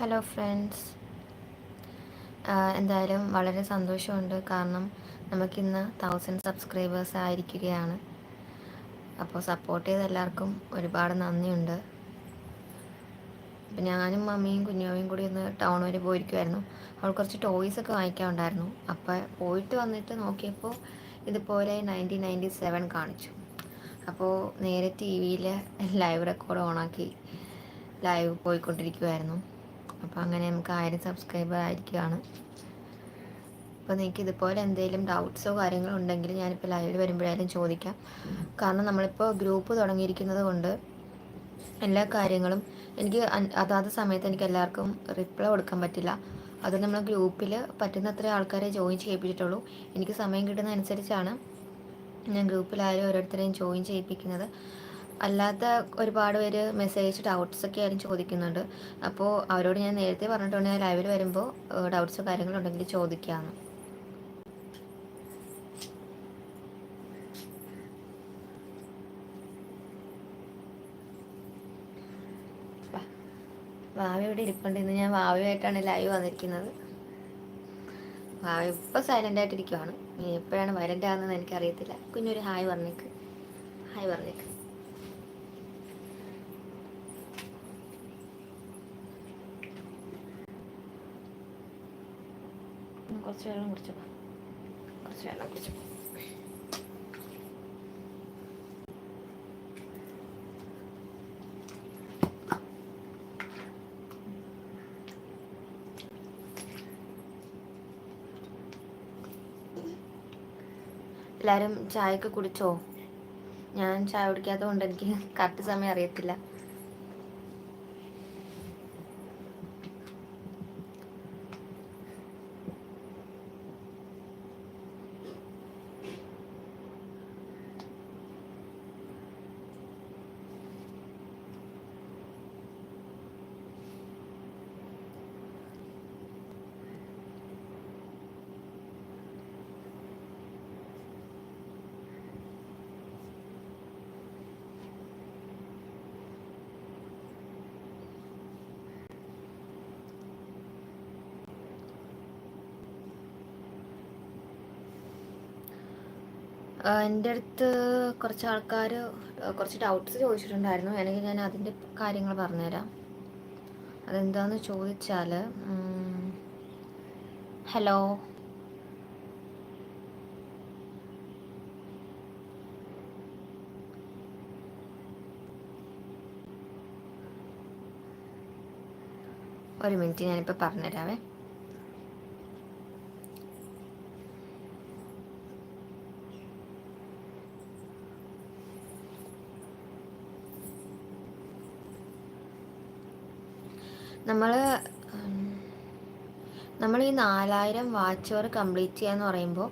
Hello friends എന്തായാലും വളരെ സന്തോഷമുണ്ട്. കാരണം നമുക്കിന്ന് തൗസൻഡ് സബ്സ്ക്രൈബേഴ്സ് ആയിരിക്കുകയാണ്. അപ്പോൾ സപ്പോർട്ട് ചെയ്ത എല്ലാവർക്കും ഒരുപാട് നന്ദിയുണ്ട്. അപ്പം ഞാനും മമ്മിയും കുഞ്ഞുമ്മയും കൂടി ഒന്ന് ടൗൺ വരെ പോയിരിക്കുമായിരുന്നു അവൾ കുറച്ച് ടോയ്സ് ഒക്കെ വാങ്ങിക്കാനുണ്ടായിരുന്നു. അപ്പോൾ പോയിട്ട് വന്നിട്ട് നോക്കിയപ്പോൾ ഇതുപോലെ നയന്റീൻ നയന്റി സെവൻ കാണിച്ചു. അപ്പോൾ നേരെ ടി വിയിൽ ലൈവ് റെക്കോർഡ് ഓണാക്കി ലൈവ് പോയിക്കൊണ്ടിരിക്കുമായിരുന്നു അപ്പോൾ അങ്ങനെ നമുക്ക് ആയിരം സബ്സ്ക്രൈബർ ആയിരിക്കുകയാണ്. അപ്പോൾ നിങ്ങൾക്ക് ഇതുപോലെ എന്തെങ്കിലും ഡൗട്ട്സോ കാര്യങ്ങളോ ഉണ്ടെങ്കിൽ ഞാനിപ്പോൾ ലൈവിൽ വരുമ്പോഴായാലും ചോദിക്കാം. കാരണം നമ്മളിപ്പോൾ ഗ്രൂപ്പ് തുടങ്ങിയിരിക്കുന്നത് കൊണ്ട് എല്ലാ കാര്യങ്ങളും എനിക്ക് അതാത് സമയത്ത് എനിക്ക് എല്ലാവർക്കും റിപ്ലൈ കൊടുക്കാൻ പറ്റില്ല. അത് നമ്മൾ ഗ്രൂപ്പിൽ പറ്റുന്നത്ര ആൾക്കാരെ ജോയിൻ ചെയ്യിപ്പിച്ചിട്ടുള്ളൂ. എനിക്ക് സമയം കിട്ടുന്ന അനുസരിച്ചാണ് ഞാൻ ഗ്രൂപ്പിലായാലും ഓരോരുത്തരെയും ജോയിൻ ചെയ്യിപ്പിക്കുന്നത്. അല്ലാത്ത ഒരുപാട് പേര് മെസ്സേജ് ഡൗട്ട്സ് ഒക്കെ ആരും ചോദിക്കുന്നുണ്ട്. അപ്പോൾ അവരോട് ഞാൻ നേരത്തെ പറഞ്ഞിട്ടുണ്ട് ഞാൻ ലൈവിൽ വരുമ്പോൾ ഡൗട്ട്സോ കാര്യങ്ങളോ ഉണ്ടെങ്കിൽ ചോദിക്കാമെന്ന് വാവ ഇവിടെ ഇരിപ്പുണ്ട്. ഇന്ന് ഞാൻ വാവയുമായിട്ടാണ് ലൈവ് വന്നിരിക്കുന്നത്. വാവ ഇപ്പം സൈലന്റ് ആയിട്ടിരിക്കുവാണ്. എപ്പോഴാണ് വരന്റെ ആണെന്ന് എനിക്കറിയത്തില്ല. കുഞ്ഞൊരു ഹായ് പറഞ്ഞേക്ക്. ഹായ് പറഞ്ഞേക്ക്. കുറച്ച് വെള്ളം കുടിച്ചോ. കുറച്ച് വെള്ളം കുടിച്ചോ. എല്ലാവരും ചായയൊക്കെ കുടിച്ചോ? ഞാൻ ചായ കുടിക്കാത്തത് കൊണ്ട് എനിക്ക് കറക്റ്റ് സമയം അറിയത്തില്ല. എന്റെ അടുത്ത് കുറച്ച് ആൾക്കാർ കുറച്ച് ഡൗട്ട്സ് ചോദിച്ചിട്ടുണ്ടായിരുന്നു. വേണമെങ്കിൽ ഞാൻ അതിന്റെ കാര്യങ്ങൾ പറഞ്ഞുതരാം. അതെന്താന്ന് ചോദിച്ചാൽ ഹലോ? ഒരു മിനിറ്റ് ഞാനിപ്പോൾ പറഞ്ഞുതരാവേ. നമ്മൾ നമ്മൾ ഈ നാലായിരം വാച്ച് അവർ കംപ്ലീറ്റ് ചെയ്യാന്ന് പറയുമ്പോൾ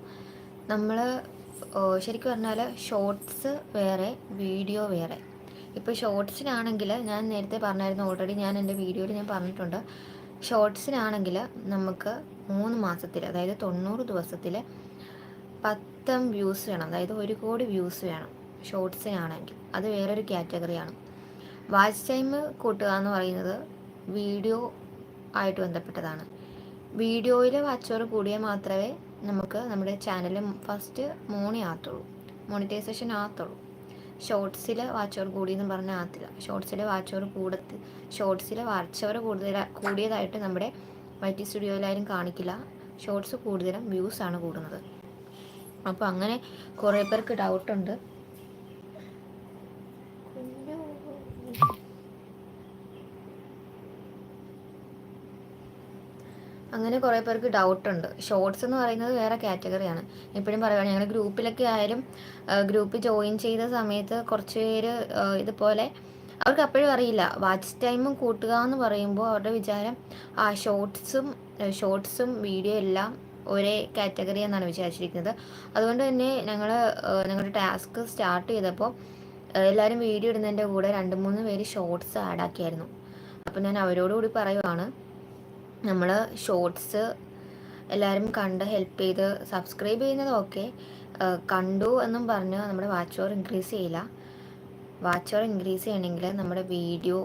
നമ്മൾ ശരിക്കും പറഞ്ഞാൽ ഷോർട്സ് വേറെ വീഡിയോ വേറെ. ഇപ്പോൾ ഷോർട്സിനാണെങ്കിൽ ഞാൻ നേരത്തെ പറഞ്ഞായിരുന്നു ഓൾറെഡി ഞാൻ എന്റെ വീഡിയോയിൽ ഞാൻ പറഞ്ഞിട്ടുണ്ട്. ഷോർട്സിനാണെങ്കിൽ നമുക്ക് മൂന്ന് മാസത്തിൽ അതായത് തൊണ്ണൂറ് ദിവസത്തിൽ പത്തം വ്യൂസ് വേണം. അതായത് ഒരു കോടി വ്യൂസ് വേണം ഷോർട്സിനാണെങ്കിൽ. അത് വേറൊരു കാറ്റഗറിയാണ്. വാച്ച് ടൈം കൂട്ടുക എന്ന് പറയുന്നത് വീഡിയോ ആയിട്ട് ബന്ധപ്പെട്ടതാണ്. വീഡിയോയിൽ വാച്ചോർ കൂടിയാൽ മാത്രമേ നമുക്ക് നമ്മുടെ ചാനൽ ഫസ്റ്റ് മോണി ആകത്തുള്ളൂ. മോണിറ്റൈസേഷൻ ആകത്തുള്ളൂ. ഷോർട്സിൽ വാച്ചോർ കൂടിയെന്ന് പറഞ്ഞാൽ ആകത്തില്ല. ഷോർട്സിൽ വാച്ചോർ കൂടത്ത് ഷോർട്സിൽ വാച്ചോർ കൂടുതൽ കൂടിയതായിട്ട് നമ്മുടെ വൈറ്റി സ്റ്റുഡിയോയിലായാലും കാണിക്കില്ല. ഷോർട്സ് കൂടുതലും വ്യൂസാണ് കൂടുന്നത്. അപ്പോൾ അങ്ങനെ കുറേ പേർക്ക് ഡൗട്ടുണ്ട്. അങ്ങനെ കുറേ പേർക്ക് ഡൗട്ട് ഉണ്ട്. ഷോർട്സ് എന്ന് പറയുന്നത് വേറെ കാറ്റഗറിയാണ് എപ്പോഴും പറയുകയാണ് ഞങ്ങൾ ഗ്രൂപ്പിലൊക്കെ ആയാലും ഗ്രൂപ്പ് ജോയിൻ ചെയ്ത സമയത്ത് കുറച്ച് പേര് ഇതുപോലെ അവർക്ക് അപ്പോഴും അറിയില്ല. വാച്ച് ടൈമും കൂട്ടുക എന്ന് പറയുമ്പോൾ അവരുടെ വിചാരം ആ ഷോർട്സും ഷോർട്സും വീഡിയോ എല്ലാം ഒരേ കാറ്റഗറി എന്നാണ് വിചാരിച്ചിരിക്കുന്നത്. അതുകൊണ്ട് തന്നെ ഞങ്ങൾ ഞങ്ങളുടെ ടാസ്ക് സ്റ്റാർട്ട് ചെയ്തപ്പോൾ എല്ലാവരും വീഡിയോ ഇടുന്നതിന്റെ കൂടെ രണ്ട് മൂന്ന് പേര് ഷോർട്സ് ആഡ് ആക്കിയായിരുന്നു. അപ്പോൾ ഞാൻ അവരോടുകൂടി പറയുവാണ് നമ്മൾ ഷോർട്സ് എല്ലാവരും കണ്ട് ഹെൽപ്പ് ചെയ്ത് സബ്സ്ക്രൈബ് ചെയ്യുന്നത് ഓക്കെ കണ്ടു എന്നും പറഞ്ഞ് നമ്മുടെ വാച്ച് ഓവർ ഇൻക്രീസ് ചെയ്യില്ല. വാച്ച് ഓവർ ഇൻക്രീസ് ചെയ്യണമെങ്കിൽ നമ്മുടെ വീഡിയോ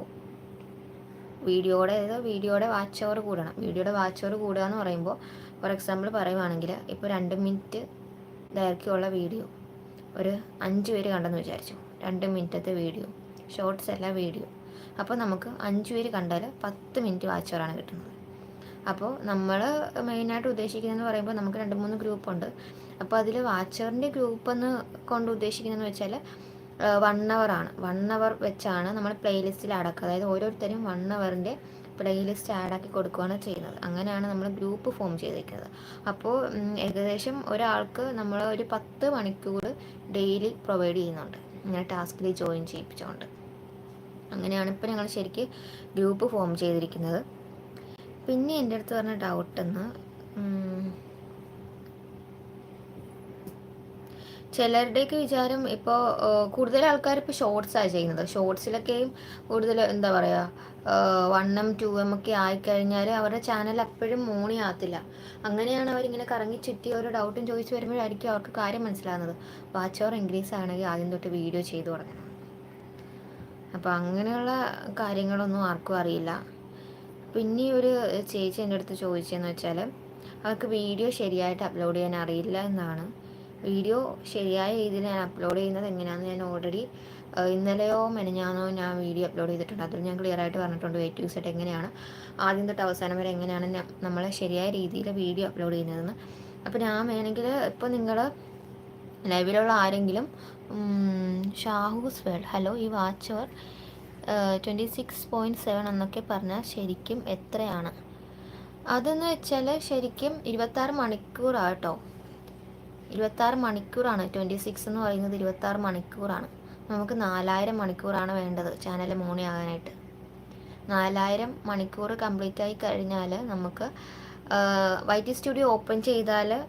വീഡിയോയുടെ അതായത് വീഡിയോയുടെ വാച്ച് അവർ കൂടണം. വീഡിയോയുടെ വാച്ച് അവർ കൂടുക എന്ന് പറയുമ്പോൾ ഫോർ എക്സാമ്പിൾ പറയുവാണെങ്കിൽ ഇപ്പോൾ രണ്ട് മിനിറ്റ് ദൈർഘ്യമുള്ള വീഡിയോ ഒരു അഞ്ച് പേര് കണ്ടെന്ന് വിചാരിച്ചു. രണ്ട് മിനിറ്റത്തെ വീഡിയോ ഷോർട്സ് അല്ല വീഡിയോ അപ്പോൾ നമുക്ക് അഞ്ച് പേര് കണ്ടാൽ പത്ത് മിനിറ്റ് വാച്ച് അവറാണ് കിട്ടുന്നത്. അപ്പോൾ നമ്മൾ മെയിനായിട്ട് ഉദ്ദേശിക്കുന്നതെന്ന് പറയുമ്പോൾ നമുക്ക് രണ്ട് മൂന്ന് ഗ്രൂപ്പുണ്ട് അപ്പോൾ അതിൽ വാച്ചറിന്റെ ഗ്രൂപ്പ് എന്ന് കൊണ്ട് ഉദ്ദേശിക്കുന്നതെന്ന് വെച്ചാൽ വൺ ആണ്. വൺ അവർ വെച്ചാണ് നമ്മൾ പ്ലേലിസ്റ്റിൽ അടക്കുക അതായത് ഓരോരുത്തരും വൺ അവറിന്റെ പ്ലേലിസ്റ്റ് ആഡാക്കി കൊടുക്കുകയാണ് ചെയ്യുന്നത്. അങ്ങനെയാണ് നമ്മൾ ഗ്രൂപ്പ് ഫോം ചെയ്തിരിക്കുന്നത് അപ്പോൾ ഏകദേശം ഒരാൾക്ക് നമ്മൾ ഒരു പത്ത് മണിക്കൂർ ഡെയിലി പ്രൊവൈഡ് ചെയ്യുന്നുണ്ട്. ഇങ്ങനെ ടാസ്കിൽ ജോയിൻ ചെയ്യിപ്പിച്ചുകൊണ്ട് അങ്ങനെയാണ് ഇപ്പോൾ ഞങ്ങൾ ശരിക്ക് ഗ്രൂപ്പ് ഫോം ചെയ്തിരിക്കുന്നത്. പിന്നെ എന്റെ അടുത്ത് പറഞ്ഞ ഡൗട്ടെന്ന് ചിലരുടെയൊക്കെ വിചാരം ഇപ്പോൾ കൂടുതൽ ആൾക്കാർ ഇപ്പോൾ ഷോർട്സാണ് ചെയ്യുന്നത്. ഷോർട്സിലൊക്കെയും കൂടുതൽ എന്താ പറയുക വൺ എം ടു എം ഒക്കെ ആയിക്കഴിഞ്ഞാൽ അവരുടെ ചാനൽ അപ്പോഴും മോണി ആകത്തില്ല അങ്ങനെയാണ് അവരിങ്ങനെ കറങ്ങി ചുറ്റി ഓരോ ഡൗട്ടും ചോദിച്ചു വരുമ്പോഴായിരിക്കും അവർക്ക് കാര്യം മനസ്സിലാകുന്നത്. വാച്ച് അവർ ഇൻക്രീസ് ആണെങ്കിൽ ആദ്യം തൊട്ട് വീഡിയോ ചെയ്തു തുടങ്ങണം. അപ്പോൾ അങ്ങനെയുള്ള കാര്യങ്ങളൊന്നും ആർക്കും അറിയില്ല. പിന്നെ ഒരു ചേച്ചി എന്റെ അടുത്ത് ചോദിച്ചതെന്ന് വെച്ചാൽ അവർക്ക് വീഡിയോ ശരിയായിട്ട് അപ്ലോഡ് ചെയ്യാൻ അറിയില്ല എന്നാണ്. വീഡിയോ ശരിയായ രീതിയിൽ ഞാൻ അപ്ലോഡ് ചെയ്യുന്നത് എങ്ങനെയാണെന്ന് ഞാൻ ഓൾറെഡി ഇന്നലെയോ മെനഞ്ഞാന്നോ ഞാൻ വീഡിയോ അപ്ലോഡ് ചെയ്തിട്ടുണ്ട്. അതിൽ ഞാൻ ക്ലിയർ ആയിട്ട് പറഞ്ഞിട്ടുണ്ട് വെയിറ്റ് യൂസ് ആയിട്ട് എങ്ങനെയാണ് ആദ്യം തൊട്ട് അവസാനം വരെ എങ്ങനെയാണ് നമ്മൾ ശരിയായ രീതിയിൽ വീഡിയോ അപ്ലോഡ് ചെയ്യുന്നതെന്ന്. അപ്പോൾ ഞാൻ വേണമെങ്കിൽ ഇപ്പോൾ നിങ്ങൾ ലൈവിലുള്ള ആരെങ്കിലും ഷാഹൂസ് വേൾഡ് ഹലോ ഈ watch hour twenty six point seven എന്നൊക്കെ പറഞ്ഞാൽ ശരിക്കും എത്രയാണ്? അതെന്ന് വെച്ചാൽ ശരിക്കും ഇരുപത്താറ് മണിക്കൂറാട്ടോ. ഇരുപത്താറ് മണിക്കൂറാണ്. ട്വന്റി സിക്സ് എന്ന് പറയുന്നത് ഇരുപത്താറ് മണിക്കൂറാണ്. നമുക്ക് നാലായിരം മണിക്കൂറാണ് വേണ്ടത് ചാനൽ മോണി ആകാനായിട്ട്. നാലായിരം മണിക്കൂർ കംപ്ലീറ്റ് ആയി കഴിഞ്ഞാൽ നമുക്ക് വൈ സ്റ്റുഡിയോ ഓപ്പൺ ചെയ്താൽ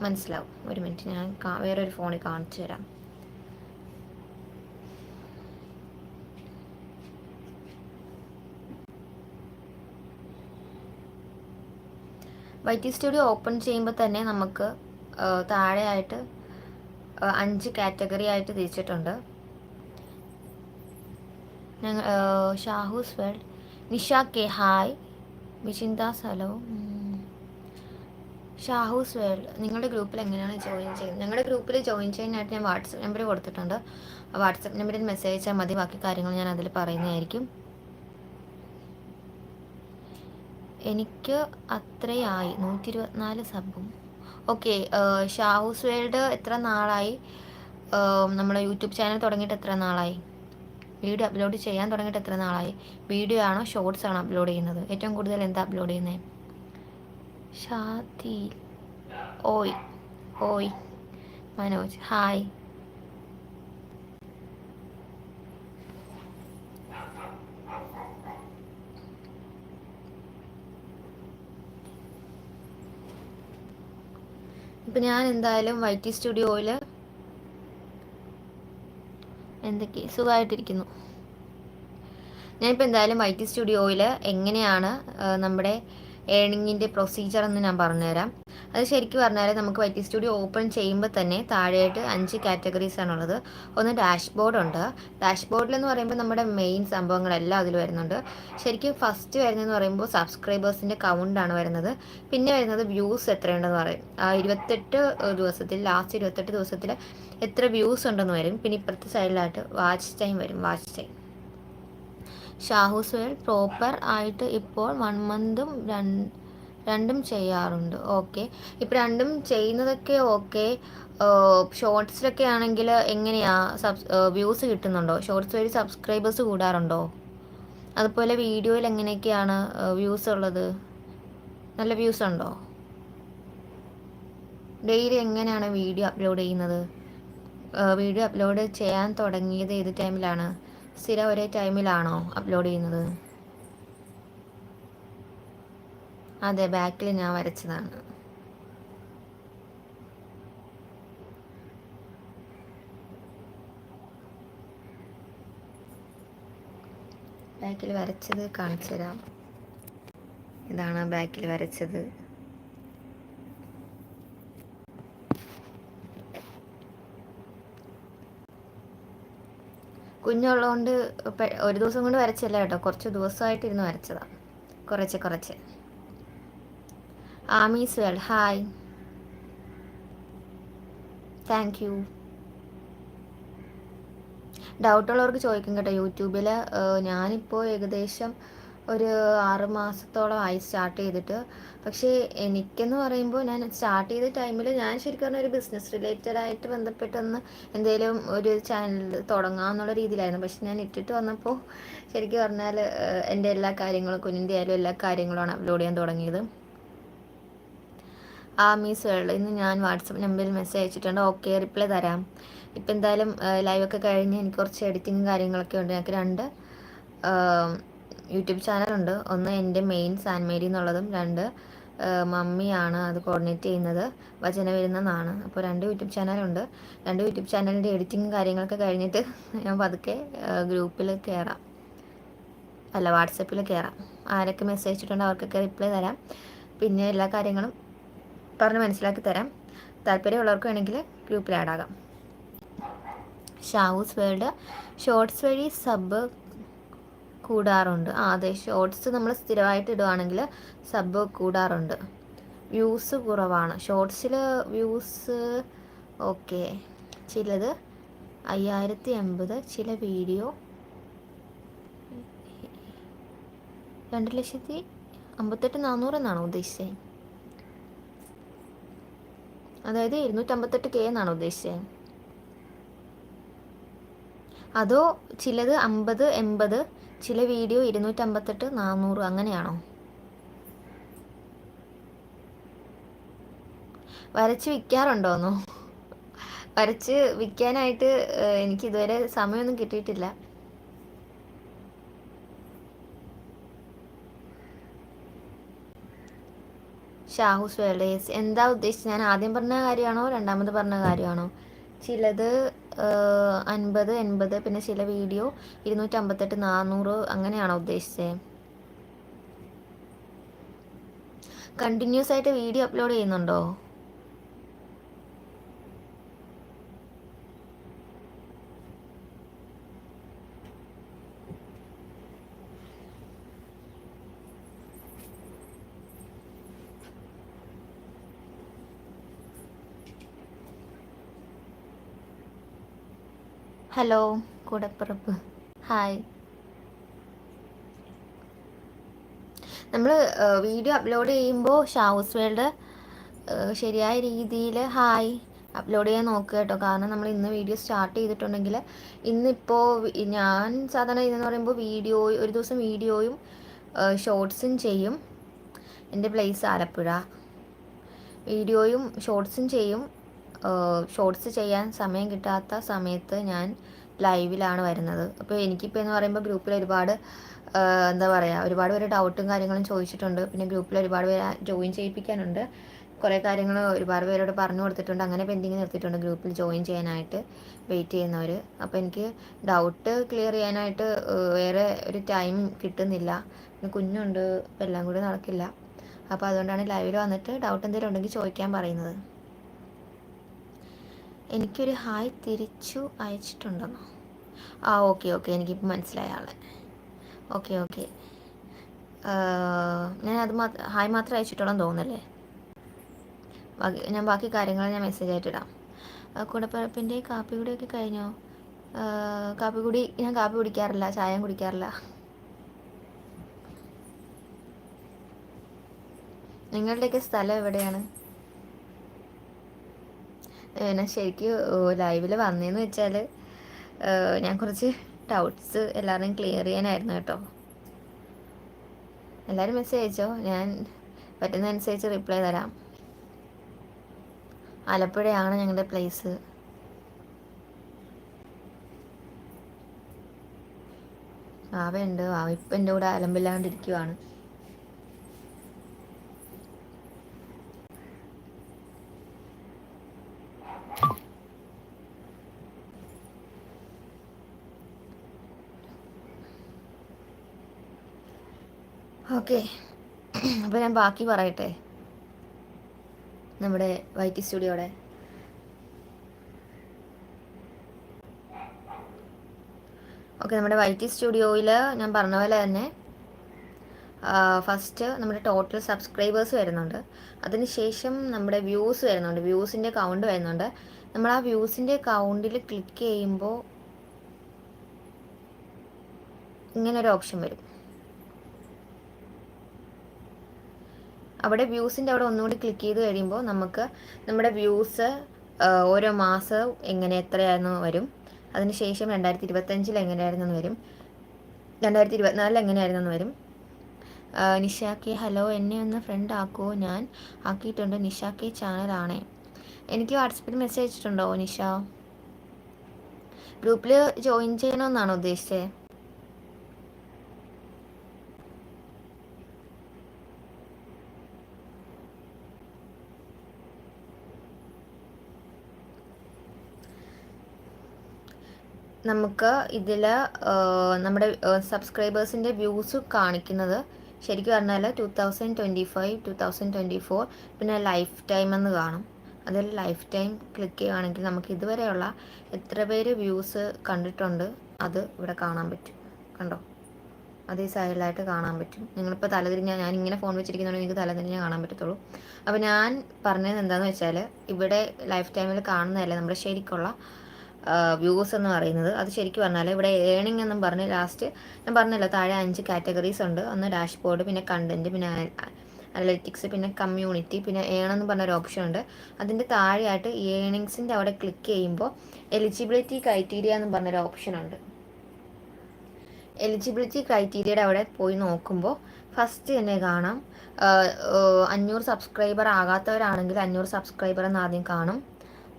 മനസ്സിലാവും. ഒരു മിനിറ്റ് ഞാൻ വേറൊരു ഫോണിൽ കാണിച്ചു തരാം വൈ സ്റ്റുഡിയോ ഓപ്പൺ ചെയ്യുമ്പോൾ തന്നെ നമുക്ക് താഴെയായിട്ട് അഞ്ച് കാറ്റഗറി ആയിട്ട് തിരിച്ചിട്ടുണ്ട്. ഞങ്ങൾ Shahoo's world Nisha K hi വിചിന്താസ് hello. Shahus world നിങ്ങളുടെ ഗ്രൂപ്പിൽ എങ്ങനെയാണ് ജോയിൻ ചെയ്യുന്നത്? ഞങ്ങളുടെ ഗ്രൂപ്പിൽ ജോയിൻ ചെയ്യാനായിട്ട് ഞാൻ വാട്സപ്പ് നമ്പർ കൊടുത്തിട്ടുണ്ട്. വാട്സപ്പ് നമ്പറിൽ മെസ്സേജ് അയച്ചാൽ മതി. ബാക്കി കാര്യങ്ങൾ ഞാൻ അതിൽ പറയുന്നതായിരിക്കും. എനിക്ക് അത്രയായി. നൂറ്റി ഇരുപത്തിനാല് സബും. ഓക്കെ ഷാഹൂസ് വേൾഡ് എത്ര നാളായി? നമ്മുടെ യൂട്യൂബ് ചാനൽ തുടങ്ങിയിട്ട് എത്ര നാളായി? വീഡിയോ അപ്ലോഡ് ചെയ്യാൻ തുടങ്ങിയിട്ട് എത്ര നാളായി? വീഡിയോ ആണോ ഷോർട്സ് ആണോ അപ്ലോഡ് ചെയ്യുന്നത്? ഏറ്റവും കൂടുതൽ എന്താ അപ്ലോഡ് ചെയ്യുന്നത് ഷാതി ഓയ് ഓയ് മനോജ് ഹായ്. ഇപ്പം ഞാൻ എന്തായാലും വൈറ്റി സ്റ്റുഡിയോയിൽ എന്തൊക്കെ സുഖമായിട്ടിരിക്കുന്നു ഞാനിപ്പോൾ എന്തായാലും വൈറ്റി സ്റ്റുഡിയോയിൽ എങ്ങനെയാണ് നമ്മുടെ ഏണിങ്ങിന്റെ പ്രൊസീജിയർ എന്ന് ഞാൻ പറഞ്ഞുതരാം. അത് ശരിക്കും പറഞ്ഞാൽ നമുക്ക് വൈറ്റി സ്റ്റുഡിയോ ഓപ്പൺ ചെയ്യുമ്പോൾ തന്നെ താഴെയായിട്ട് അഞ്ച് കാറ്റഗറീസ് ആണുള്ളത്. ഒന്ന് ഡാഷ്ബോർഡ് ഉണ്ട്. ഡാഷ്ബോർഡിൽ എന്ന് പറയുമ്പോൾ നമ്മുടെ മെയിൻ സംഭവങ്ങളെല്ലാം അതിൽ വരുന്നുണ്ട്. ശരിക്കും ഫസ്റ്റ് വരുന്നതെന്ന് പറയുമ്പോൾ സബ്സ്ക്രൈബേഴ്സിന്റെ ആണ് വരുന്നത്. പിന്നെ വരുന്നത് വ്യൂസ് എത്രയുണ്ടെന്ന് പറയും. ഇരുപത്തെട്ട് ദിവസത്തിൽ ലാസ്റ്റ് ഇരുപത്തെട്ട് ദിവസത്തിൽ എത്ര വ്യൂസ് ഉണ്ടെന്ന് വരും. പിന്നെ ഇപ്പുറത്തെ സൈഡിലായിട്ട് വാച്ച് ടൈം വരും. Watch time Shahoo's world proper ആയിട്ട് ഇപ്പോൾ വൺ മന്തും രണ്ടും ചെയ്യാറുണ്ട്. ഓക്കെ ഇപ്പം രണ്ടും ചെയ്യുന്നതൊക്കെ ഓക്കെ ഷോർട്സിലൊക്കെ ആണെങ്കിൽ എങ്ങനെയാ സബ് വ്യൂസ് കിട്ടുന്നുണ്ടോ? ഷോർട്സ് വഴി സബ്സ്ക്രൈബേഴ്സ് കൂടാറുണ്ടോ? അതുപോലെ വീഡിയോയിൽ എങ്ങനെയൊക്കെയാണ് വ്യൂസ് ഉള്ളത്? നല്ല വ്യൂസ് ഉണ്ടോ? ഡെയിലി എങ്ങനെയാണ് വീഡിയോ അപ്ലോഡ് ചെയ്യുന്നത്? വീഡിയോ അപ്ലോഡ് ചെയ്യാൻ തുടങ്ങിയത് ഏത് ടൈമിലാണ് സ്ഥിരം ഒരേ ടൈമിലാണോ അപ്ലോഡ് ചെയ്യുന്നത്? അതെ ബാക്കിൽ ഞാൻ വരച്ചതാണ്. ബാക്കിൽ വരച്ചത് കാണിച്ചു തരാം ഇതാണ് ബാക്കിൽ വരച്ചത്. കുഞ്ഞുള്ളതുകൊണ്ട് ഒരു ദിവസം കൊണ്ട് വരച്ചല്ല കേട്ടോ. കുറച്ച് ദിവസമായിട്ടിരുന്ന് വരച്ചതാണ് കുറച്ച് കുറച്ച്. ആമീസ് വെൽ ഹായ്. Thank you. ഡൗട്ടുള്ളവർക്ക് ചോദിക്കും കേട്ടോ. യൂട്യൂബിൽ ഞാനിപ്പോൾ ഏകദേശം ഒരു ആറ് മാസത്തോളം ആയി സ്റ്റാർട്ട് ചെയ്തിട്ട്. പക്ഷേ എനിക്കെന്ന് പറയുമ്പോൾ ഞാൻ സ്റ്റാർട്ട് ചെയ്ത ടൈമിൽ ഞാൻ ശരിക്കും പറഞ്ഞാൽ ഒരു ബിസിനസ് റിലേറ്റഡ് ആയിട്ട് ബന്ധപ്പെട്ടൊന്ന് എന്തെങ്കിലും ഒരു ചാനൽ തുടങ്ങാമെന്നുള്ള രീതിയിലായിരുന്നു. പക്ഷെ ഞാൻ ഇട്ടിട്ട് വന്നപ്പോൾ ശരിക്കും പറഞ്ഞാൽ എന്റെ എല്ലാ കാര്യങ്ങളും കുഞ്ഞിന്റെ ആയാലും എല്ലാ കാര്യങ്ങളുമാണ് അപ്ലോഡ് ചെയ്യാൻ തുടങ്ങിയത്. ആ മീസ് വേൾഡ് ഇന്ന് ഞാൻ വാട്സപ്പ് നമ്പറിൽ മെസ്സേജ് അയച്ചിട്ടുണ്ട്. ഓക്കെ റിപ്ലൈ തരാം. ഇപ്പം എന്തായാലും ലൈവൊക്കെ കഴിഞ്ഞ് എനിക്ക് കുറച്ച് എഡിറ്റിങ്ങും കാര്യങ്ങളൊക്കെ ഉണ്ട്. ഞങ്ങൾക്ക് രണ്ട് യൂട്യൂബ് ചാനലുണ്ട്. ഒന്ന് എന്റെ മെയിൻ സാൻമേരി എന്നുള്ളതും രണ്ട് മമ്മിയാണ് അത് കോർഡിനേറ്റ് ചെയ്യുന്നത്. വചന വരുന്നതാണ്. അപ്പോൾ രണ്ട് യൂട്യൂബ് ചാനലുണ്ട്. രണ്ട് യൂട്യൂബ് ചാനലിന്റെ എഡിറ്റിങ്ങും കാര്യങ്ങളൊക്കെ കഴിഞ്ഞിട്ട് ഞാൻ പതുക്കെ ഗ്രൂപ്പിൽ കയറാം അല്ല വാട്സപ്പിൽ കയറാം ആരൊക്കെ മെസ്സേജ് അയച്ചിട്ടുണ്ടോ അവർക്കൊക്കെ റിപ്ലൈ തരാം. പിന്നെ എല്ലാ കാര്യങ്ങളും പറഞ്ഞ് മനസ്സിലാക്കി തരാം. താല്പര്യമുള്ളവർക്ക് വേണമെങ്കിൽ ഗ്രൂപ്പിൽ ആഡ് ഷാവൂസ് വേൾഡ്. ഷോർട്സ് വഴി സബ് കൂടാറുണ്ട്. ആ അതെ. ഷോർട്സ് നമ്മൾ സ്ഥിരമായിട്ട് ഇടുവാണെങ്കിൽ സബ് കൂടാറുണ്ട്. വ്യൂസ് കുറവാണ്. ഷോർട്സിൽ വ്യൂസ് ഓക്കെ. ചിലത് അയ്യായിരത്തി എൺപത് ചില വീഡിയോ രണ്ട് ലക്ഷത്തി അമ്പത്തെട്ട് നാനൂറ് എന്നാണോ ഉദ്ദേശിച്ചത് അതായത് ഇരുന്നൂറ്റമ്പത്തെട്ട് കെ എന്നാണോ ഉദ്ദേശിച്ചത് അതോ ചിലത് അമ്പത് എൺപത് ചില വീഡിയോ ഇരുന്നൂറ്റമ്പത്തെട്ട് നാനൂറ് അങ്ങനെയാണോ? വരച്ച് വിൽക്കാറുണ്ടോന്നോ വരച്ച് വിൽക്കാനായിട്ട് എനിക്ക് ഇതുവരെ സമയമൊന്നും കിട്ടിയിട്ടില്ല. ഷാഹുസ് വേൾഡേസ് എന്താ ഉദ്ദേശിച്ചത്? ഞാൻ ആദ്യം പറഞ്ഞ കാര്യമാണോ രണ്ടാമത് പറഞ്ഞ കാര്യമാണോ? ചിലത് അൻപത് എൺപത് പിന്നെ ചില വീഡിയോ ഇരുന്നൂറ്റമ്പത്തെട്ട് നാനൂറ് അങ്ങനെയാണോ ഉദ്ദേശിച്ചത് കണ്ടിന്യൂസ് ആയിട്ട് വീഡിയോ അപ്ലോഡ് ചെയ്യുന്നുണ്ടോ? ഹലോ കൂടപ്പിറപ്പ്. ഹായ്. നമ്മൾ വീഡിയോ അപ്ലോഡ് ചെയ്യുമ്പോൾ ഷാവൂസ് വേൾഡ് ശരിയായ രീതിയിൽ ഹായ് അപ്ലോഡ് ചെയ്യാൻ നോക്കുക കേട്ടോ. കാരണം നമ്മൾ ഇന്ന് വീഡിയോ സ്റ്റാർട്ട് ചെയ്തിട്ടുണ്ടെങ്കിൽ ഇന്നിപ്പോൾ ഞാൻ സാധാരണ ഇതെന്ന് പറയുമ്പോൾ വീഡിയോ ഒരു ദിവസം വീഡിയോയും ഷോർട്സും ചെയ്യും. എന്റെ പ്ലേസ് ആലപ്പുഴ. വീഡിയോയും ഷോർട്സും ചെയ്യും. ഷോർട്സ് ചെയ്യാൻ സമയം കിട്ടാത്ത സമയത്ത് ഞാൻ ലൈവിലാണ് വരുന്നത്. അപ്പോൾ എനിക്കിപ്പോൾ എന്ന് പറയുമ്പോൾ ഗ്രൂപ്പിൽ ഒരുപാട് എന്താ പറയുക ഒരുപാട് പേര് ഡൗട്ടും കാര്യങ്ങളും ചോദിച്ചിട്ടുണ്ട്. പിന്നെ ഗ്രൂപ്പിൽ ഒരുപാട് പേര് ജോയിൻ ചെയ്യിപ്പിക്കാനുണ്ട്. കുറേ കാര്യങ്ങൾ ഒരുപാട് പേരോട് പറഞ്ഞു കൊടുത്തിട്ടുണ്ട്. അങ്ങനെ പെൻഡിങ് നിർത്തിയിട്ടുണ്ട് ഗ്രൂപ്പിൽ ജോയിൻ ചെയ്യാനായിട്ട് വെയിറ്റ് ചെയ്യുന്നവർ. അപ്പോൾ എനിക്ക് ഡൗട്ട് ക്ലിയർ ചെയ്യാനായിട്ട് വേറെ ഒരു ടൈം കിട്ടുന്നില്ല. പിന്നെ കുഞ്ഞുണ്ട് എല്ലാം കൂടി നടക്കില്ല. അപ്പോൾ അതുകൊണ്ടാണ് ലൈവിൽ വന്നിട്ട് ഡൗട്ട് എന്തെങ്കിലും ഉണ്ടെങ്കിൽ ചോദിക്കാൻ പറയുന്നത്. എനിക്കൊരു ഹായ് തിരിച്ചു അയച്ചിട്ടുണ്ടെന്നോ? ആ ഓക്കെ ഓക്കെ. എനിക്കിപ്പോൾ മനസ്സിലായ ആളെ. Okay okay. ഞാൻ അത് മാത്രം ഹായ് മാത്രം അയച്ചിട്ടുള്ളൂ തോന്നുന്നല്ലേ? ബാക്കി ഞാൻ ബാക്കി കാര്യങ്ങൾ ഞാൻ മെസ്സേജ് ആയിട്ടിടാം കുടപ്പറപ്പിന്റെ കാപ്പി കൂടിയൊക്കെ കഴിഞ്ഞോ? കാപ്പി കൂടി ഞാൻ കാപ്പി കുടിക്കാറില്ല ചായം കുടിക്കാറില്ല. നിങ്ങളുടെയൊക്കെ സ്ഥലം എവിടെയാണ്? ഞാൻ ശരിക്കും ലൈവിൽ വന്നതെന്ന് വെച്ചാൽ ഞാൻ കുറച്ച് ഡൗട്ട്സ് എല്ലാവരും ക്ലിയർ ചെയ്യാനായിരുന്നു കേട്ടോ. എല്ലാവരും മെസ്സേജ് അയച്ചോ? ഞാൻ പറ്റുന്നതനുസരിച്ച് റിപ്ലൈ തരാം. ആലപ്പുഴയാണ് ഞങ്ങളുടെ പ്ലേസ് വാവയുണ്ട് വാവ ഇപ്പം എന്റെ കൂടെ അലമ്പില്ലാണ്ടിരിക്കുവാണ് ഓക്കെ. അപ്പോൾ ഞാൻ ബാക്കി പറയട്ടെ? നമ്മുടെ വൈറ്റി ഓക്കെ നമ്മുടെ വൈറ്റി സ്റ്റുഡിയോയിൽ ഞാൻ പറഞ്ഞ പോലെ തന്നെ ഫസ്റ്റ് നമ്മുടെ ടോട്ടൽ സബ്സ്ക്രൈബേഴ്സ് വരുന്നുണ്ട്. അതിനുശേഷം നമ്മുടെ വ്യൂസ് വരുന്നുണ്ട്. വ്യൂസിന്റെ കൗണ്ട് വരുന്നുണ്ട്. നമ്മൾ ആ വ്യൂസിന്റെ കൗണ്ടിൽ ക്ലിക്ക് ചെയ്യുമ്പോൾ ഇങ്ങനൊരു ഓപ്ഷൻ വരും. അവിടെ വ്യൂസിന്റെ അവിടെ ഒന്നുകൂടി ക്ലിക്ക് ചെയ്ത് കഴിയുമ്പോൾ നമുക്ക് നമ്മുടെ വ്യൂസ് ഓരോ മാസം എങ്ങനെ എത്രയായിരുന്നു വരും. അതിനുശേഷം രണ്ടായിരത്തി ഇരുപത്തഞ്ചിൽ എങ്ങനെയായിരുന്നു എന്ന് വരും. രണ്ടായിരത്തി ഇരുപത്തിനാലിൽ എങ്ങനെയായിരുന്നു എന്ന് വരും. നിഷാക്കി ഹലോ എന്നെ ഒന്ന് ഫ്രണ്ട് ആക്കുമോ ഞാൻ ആക്കിയിട്ടുണ്ട്. നിഷാക്കി ചാനലാണേ എനിക്ക് വാട്സപ്പിൽ മെസ്സേജ് അയച്ചിട്ടുണ്ടോ നിഷ? ഗ്രൂപ്പിൽ ജോയിൻ ചെയ്യണമെന്നാണോ ഉദ്ദേശിച്ചത് നമുക്ക് ഇതിൽ നമ്മുടെ സബ്സ്ക്രൈബേഴ്സിന്റെ വ്യൂസ് കാണിക്കുന്നത് ശരിക്കും പറഞ്ഞാൽ two thousand twenty five two thousand twenty four പിന്നെ ലൈഫ് ടൈം എന്ന് കാണും. അതിൽ ലൈഫ് ടൈം ക്ലിക്ക് ചെയ്യുകയാണെങ്കിൽ നമുക്ക് ഇതുവരെയുള്ള എത്ര പേര് വ്യൂസ് കണ്ടിട്ടുണ്ട് അത് ഇവിടെ കാണാൻ പറ്റും. കണ്ടോ? അത് ഈ സൈഡിലായിട്ട് കാണാൻ പറ്റും. നിങ്ങളിപ്പോൾ തലതിരിഞ്ഞാൽ ഞാൻ ഇങ്ങനെ ഫോൺ വെച്ചിരിക്കുന്നതുകൊണ്ട് നിങ്ങൾക്ക് തലതിരിഞ്ഞാൽ കാണാൻ പറ്റത്തുള്ളൂ. അപ്പോൾ ഞാൻ പറഞ്ഞത് എന്താണെന്ന് വെച്ചാൽ ഇവിടെ ലൈഫ് ടൈമിൽ കാണുന്നതല്ലേ നമ്മുടെ ശരിക്കുള്ള വ്യൂസ് എന്ന് പറയുന്നത്. അത് ശരിക്കും പറഞ്ഞാൽ ഇവിടെ ഏണിംഗ് എന്നും പറഞ്ഞ് ലാസ്റ്റ് ഞാൻ പറഞ്ഞല്ലോ താഴെ അഞ്ച് കാറ്റഗറീസ് ഉണ്ട്. ഒന്ന് ഡാഷ്ബോർഡ് പിന്നെ കണ്ടന്റ് പിന്നെ അനലറ്റിക്സ് പിന്നെ കമ്മ്യൂണിറ്റി പിന്നെ ഏണെന്ന് പറഞ്ഞൊരു ഓപ്ഷൻ ഉണ്ട്. അതിന്റെ താഴെയായിട്ട് ഏണിങ്സിന്റെ അവിടെ ക്ലിക്ക് ചെയ്യുമ്പോൾ എലിജിബിലിറ്റി ക്രൈറ്റീരിയ എന്ന് പറഞ്ഞൊരു ഓപ്ഷൻ ഉണ്ട്. എലിജിബിലിറ്റി ക്രൈറ്റീരിയയുടെ അവിടെ പോയി നോക്കുമ്പോൾ ഫസ്റ്റ് തന്നെ കാണാം. അഞ്ഞൂറ് സബ്സ്ക്രൈബർ ആകാത്തവരാണെങ്കിൽ അഞ്ഞൂറ് സബ്സ്ക്രൈബർ എന്ന് ആദ്യം കാണും.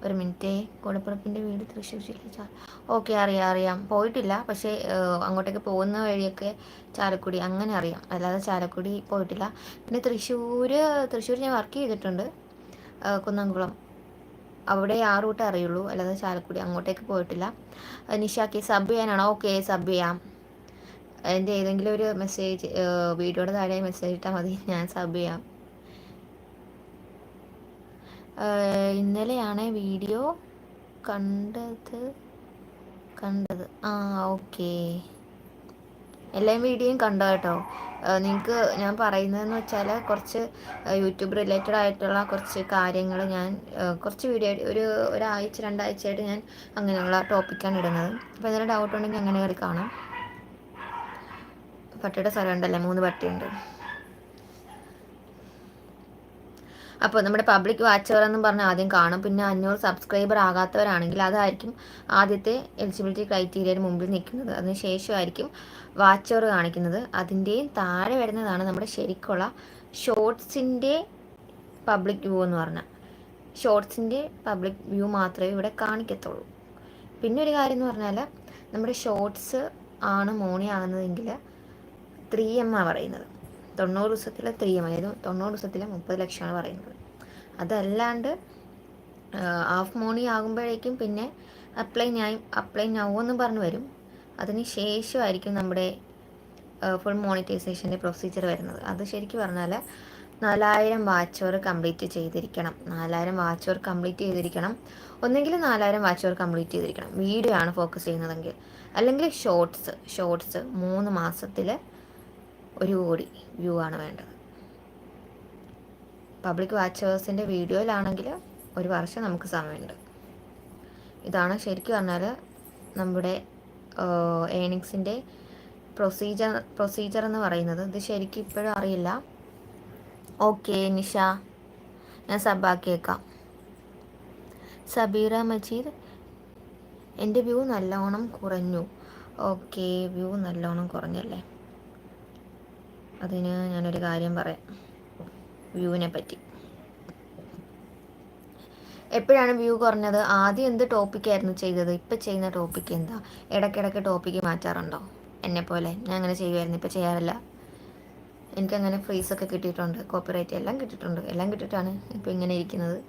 ഒരു മിനിറ്റ്. കൂടപ്പുറപ്പിന്റെ വീട് തൃശ്ശൂർ ജില്ല ഓക്കെ അറിയാം അറിയാം. പോയിട്ടില്ല. പക്ഷേ അങ്ങോട്ടേക്ക് പോകുന്ന വഴിയൊക്കെ ചാലക്കുടി. അങ്ങനെ അറിയാം. അല്ലാതെ ചാലക്കുടി പോയിട്ടില്ല. പിന്നെ തൃശ്ശൂർ തൃശ്ശൂർ ഞാൻ വർക്ക് ചെയ്തിട്ടുണ്ട്. കുന്നംകുളം. അവിടെ ആ റൂട്ട് അറിയുള്ളൂ. അല്ലാതെ ചാലക്കുടി അങ്ങോട്ടേക്ക് പോയിട്ടില്ല. നിഷാക്കി സബ് ചെയ്യാനാണോ? ഓക്കെ സബ് ചെയ്യാം. എന്റെ ഏതെങ്കിലും ഒരു മെസ്സേജ് വീഡിയോയുടെ താഴെ മെസ്സേജ് ഇട്ടാൽ മതി. ഞാൻ സബ് ചെയ്യാം. ഇന്നലെയാണ് വീഡിയോ കണ്ടത് കണ്ടത്. ആ ഓക്കെ. എല്ലാം വീഡിയോയും കണ്ടോ കേട്ടോ? നിങ്ങൾക്ക് ഞാൻ പറയുന്നതെന്ന് വെച്ചാൽ കുറച്ച് യൂട്യൂബ് റിലേറ്റഡ് ആയിട്ടുള്ള കുറച്ച് കാര്യങ്ങൾ ഞാൻ കുറച്ച് വീഡിയോ ഒരു ഒരാഴ്ച രണ്ടാഴ്ചയായിട്ട് ഞാൻ അങ്ങനെയുള്ള ടോപ്പിക്കാണ് ഇടുന്നത്. അപ്പോൾ എന്തെങ്കിലും ഡൗട്ട് ഉണ്ടെങ്കിൽ അങ്ങനെ കയറി കാണാം. പട്ടിയുടെ സ്ഥലം ഉണ്ടല്ലേ? മൂന്ന് പട്ടിയുണ്ട്. അപ്പോൾ നമ്മുടെ പബ്ലിക് വാച്ചർ എന്ന് പറഞ്ഞാൽ ആദ്യം കാണും. പിന്നെ അഞ്ഞൂറ് സബ്സ്ക്രൈബർ ആകാത്തവരാണെങ്കിൽ അതായിരിക്കും ആദ്യത്തെ എലിജിബിലിറ്റി ക്രൈറ്റീരിയയുടെ മുമ്പിൽ നിൽക്കുന്നത്. അതിന് ശേഷമായിരിക്കും വാച്ചർ കാണിക്കുന്നത്. അതിന്റെയും താഴെ വരുന്നതാണ് നമ്മുടെ ശരിക്കുള്ള ഷോർട്സിന്റെ പബ്ലിക് വ്യൂ എന്ന് പറഞ്ഞാൽ ഷോർട്സിന്റെ പബ്ലിക് വ്യൂ മാത്രമേ ഇവിടെ കാണിക്കത്തുള്ളൂ. പിന്നെ ഒരു കാര്യം എന്ന് പറഞ്ഞാൽ നമ്മുടെ ഷോർട്സ് ആണ് മോണി ആകുന്നതെങ്കിൽ ത്രീ എം ആ പറയുന്നത്. തൊണ്ണൂറ് ദിവസത്തിലെ അതായത് തൊണ്ണൂറ് ദിവസത്തിലെ മുപ്പത് ലക്ഷമാണ് പറയുന്നത്. അതല്ലാണ്ട് ഹാഫ് മോണി ആകുമ്പോഴേക്കും പിന്നെ അപ്ലൈ ഞാൻ അപ്ലൈ നൗ എന്ന് പറഞ്ഞു വരും. അതിന് ശേഷമായിരിക്കും നമ്മുടെ ഫുൾ മോണിറ്റൈസേഷന്റെ പ്രൊസീജിയർ വരുന്നത്. അത് ശരിക്കും പറഞ്ഞാൽ നാലായിരം വാച്ച് അവർ കംപ്ലീറ്റ് ചെയ്തിരിക്കണം. നാലായിരം വാച്ച് അവർ കംപ്ലീറ്റ് ചെയ്തിരിക്കണം. ഒന്നെങ്കിൽ നാലായിരം വാച്ച് അവർ കംപ്ലീറ്റ് ചെയ്തിരിക്കണം. വീഡിയോ ആണ് ഫോക്കസ് ചെയ്യുന്നതെങ്കിൽ. അല്ലെങ്കിൽ ഷോർട്സ് ഷോർട്സ് മൂന്ന് മാസത്തിൽ ഒരു കോടി വ്യൂ ആണ് വേണ്ടത്. പബ്ലിക് വാച്ചേഴ്സിന്റെ വീഡിയോയിലാണെങ്കിൽ ഒരു വർഷം നമുക്ക് സമയമുണ്ട്. ഇതാണ് ശരിക്കും പറഞ്ഞാൽ നമ്മുടെ ഏണിങ്സിന്റെ പ്രൊസീജർ പ്രൊസീജർ എന്ന് പറയുന്നത്. ഇത് ശരിക്കും ഇപ്പോഴും അറിയില്ല. ഓക്കെ നിഷ ഞാൻ സബാക്കിയേക്കാം സബീറ മജീദ് എന്റെ വ്യൂ നല്ലോണം കുറഞ്ഞു. ഓക്കെ വ്യൂ നല്ലോണം കുറഞ്ഞല്ലേ? അതിന് ഞാനൊരു കാര്യം പറയാം. വ്യൂവിനെ പറ്റി. എപ്പോഴാണ് വ്യൂ കുറഞ്ഞത്? ആദ്യം എന്ത് ടോപ്പിക്കായിരുന്നു ചെയ്തത്? ഇപ്പം ചെയ്യുന്ന ടോപ്പിക്ക് എന്താ? ഇടയ്ക്കിടയ്ക്ക് ടോപ്പിക്ക് മാറ്റാറുണ്ടോ? എന്നെ പോലെ. ഞാൻ അങ്ങനെ ചെയ്യുമായിരുന്നു ഇപ്പം ചെയ്യാറില്ല. എനിക്കങ്ങനെ ഫ്രീസൊക്കെ കിട്ടിയിട്ടുണ്ട്. കോപ്പിറൈറ്റ് എല്ലാം കിട്ടിയിട്ടുണ്ട്. എല്ലാം കിട്ടിയിട്ടാണ് ഇപ്പം ഇങ്ങനെ ഇരിക്കുന്നത്.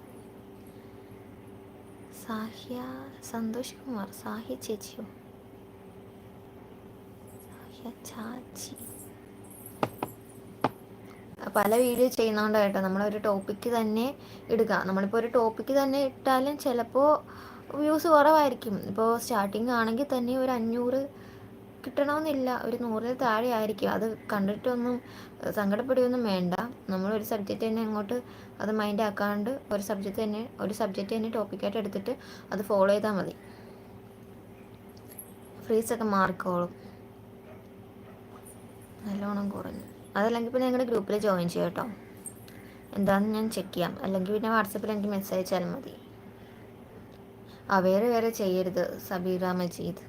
സാഹ്യ സന്തോഷ് കുമാർ സാഹ്യ ചേച്ചിയോ? സാഹ്യ ചാച്ചി. പല വീഡിയോ ചെയ്യുന്നതുകൊണ്ട് കേട്ടോ. നമ്മളൊരു ടോപ്പിക്ക് തന്നെ ഇടുക. നമ്മളിപ്പോൾ ഒരു ടോപ്പിക്ക് തന്നെ ഇട്ടാലും ചിലപ്പോൾ വ്യൂസ് കുറവായിരിക്കും. ഇപ്പോൾ സ്റ്റാർട്ടിങ് ആണെങ്കിൽ തന്നെ ഒരു അഞ്ഞൂറ് കിട്ടണമെന്നില്ല ഒരു നൂറിൽ താഴെ ആയിരിക്കും. അത് കണ്ടിട്ടൊന്നും സങ്കടപ്പെടുകയൊന്നും വേണ്ട. നമ്മൾ ഒരു സബ്ജക്റ്റ് തന്നെ അങ്ങോട്ട് അത് മൈൻഡ് ആക്കാണ്ട് ഒരു സബ്ജക്റ്റ് തന്നെ ഒരു സബ്ജക്റ്റ് തന്നെ ടോപ്പിക്കായിട്ട് എടുത്തിട്ട് അത് ഫോളോ ചെയ്താൽ മതി. ഫ്രീസൊക്കെ മാറിക്കോളും. നല്ലോണം കുറഞ്ഞു. അതല്ലെങ്കിൽ പിന്നെ ഞങ്ങളുടെ ഗ്രൂപ്പിൽ ജോയിൻ ചെയ്യാം കേട്ടോ എന്താണെന്ന് ഞാൻ ചെക്ക് ചെയ്യാം. അല്ലെങ്കിൽ പിന്നെ വാട്സപ്പിൽ എനിക്ക് മെസ്സേജ് അയച്ചാൽ മതി. ആ വേറെ വേറെ ചെയ്യരുത് സബീറ മജീദ്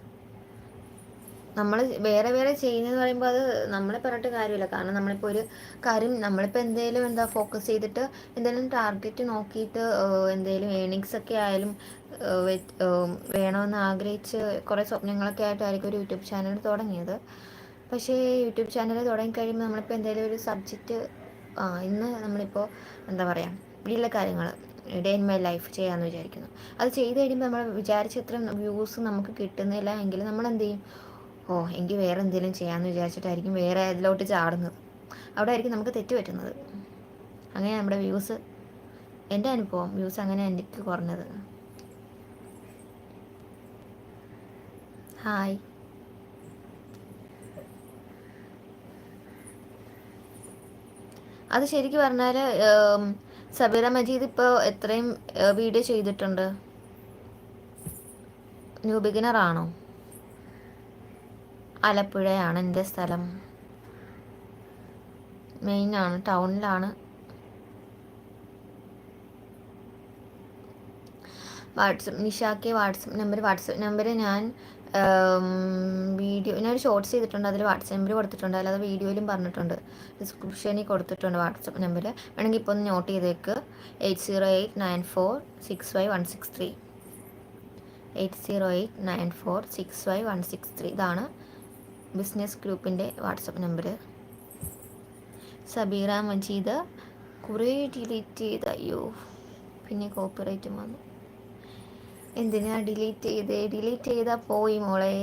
നമ്മൾ വേറെ വേറെ ചെയ്യുന്നതെന്ന് പറയുമ്പോൾ അത് നമ്മളെ പറഞ്ഞിട്ട് കാര്യമില്ല. കാരണം നമ്മളിപ്പോൾ ഒരു കാര്യം നമ്മളിപ്പോൾ എന്തെങ്കിലും എന്താ ഫോക്കസ് ചെയ്തിട്ട് എന്തെങ്കിലും ടാർഗറ്റ് നോക്കിയിട്ട് എന്തെങ്കിലും ഏണിങ്സ് ഒക്കെ ആയാലും വേണമെന്ന് ആഗ്രഹിച്ച് കുറേ സ്വപ്നങ്ങളൊക്കെ ആയിട്ടായിരിക്കും ഒരു യൂട്യൂബ് ചാനൽ തുടങ്ങിയത്. പക്ഷേ യൂട്യൂബ് ചാനൽ തുടങ്ങി കഴിയുമ്പോൾ നമ്മളിപ്പോൾ എന്തെങ്കിലും ഒരു സബ്ജക്റ്റ് ഇന്ന് നമ്മളിപ്പോൾ എന്താ പറയുക വീട്ടിലെ കാര്യങ്ങൾ ഡേ ഇൻ മൈ ലൈഫ് ചെയ്യാമെന്ന് വിചാരിക്കുന്നു. അത് ചെയ്ത് കഴിയുമ്പോൾ നമ്മൾ വിചാരിച്ചത്ര വ്യൂസ് നമുക്ക് കിട്ടുന്നില്ല എങ്കിൽ നമ്മൾ എന്ത് ചെയ്യും ഓ എനിക്ക് വേറെ എന്തെങ്കിലും ചെയ്യാമെന്ന് വിചാരിച്ചിട്ടായിരിക്കും വേറെ ഇതിലോട്ട് ചാടുന്നത്. അവിടെ ആയിരിക്കും നമുക്ക് തെറ്റ് പറ്റുന്നത്. അങ്ങനെ നമ്മുടെ വ്യൂസ് എന്റെ അനുഭവം വ്യൂസ് അങ്ങനെ എനിക്ക് കുറഞ്ഞത്. ഹായ്. അത് ശരിക്കും പറഞ്ഞാൽ സബീറ മജീദ് ഇപ്പോൾ എത്രയും വീഡിയോ ചെയ്തിട്ടുണ്ട്. ന്യൂ ബിഗിനർ ആണോ ആലപ്പുഴയാണ് എന്റെ സ്ഥലം. മെയിൻ ആണ് ടൗണിലാണ്. വാട്സപ്പ് നിഷാക്കെ വാട്സപ്പ് നമ്പർ വാട്സപ്പ് നമ്പർ ഞാൻ വീഡിയോ ഞാനൊരു ഷോർട്സ് ചെയ്തിട്ടുണ്ട്. അതിൽ വാട്സപ്പ് നമ്പർ കൊടുത്തിട്ടുണ്ട്. അല്ലാതെ വീഡിയോയിലും പറഞ്ഞിട്ടുണ്ട്. ഡിസ്ക്രിപ്ഷനിൽ കൊടുത്തിട്ടുണ്ട് വാട്സപ്പ് നമ്പർ വേണമെങ്കിൽ ഇപ്പോൾ ഒന്ന് നോട്ട് ചെയ്തേക്ക്. Eight zero eight nine four six five one six three eight zero eight nine four six five one six three ഇതാണ് ബിസിനസ് ഗ്രൂപ്പിന്റെ വാട്സപ്പ് നമ്പർ സബീറ മജീദ് കുറേ ഡിലീറ്റ് ചെയ്ത്. അയ്യോ പിന്നെ കോപ്പറേറ്റും വന്നു. എന്തിനാ ഡിലീറ്റ് ചെയ്തേ? ഡിലീറ്റ് ചെയ്താൽ പോയി മോളെ.